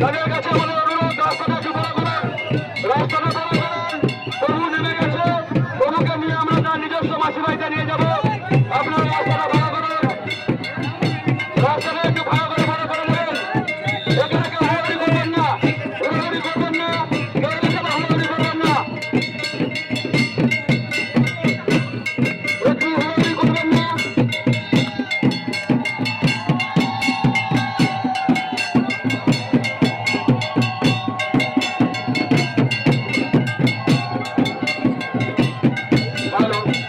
তাদের কাছে আমাদের অনুরোধ রাস্তাটা একটু বড় করেন রাস্তাটা বড় করেন তবু নেমে গেছে ভালো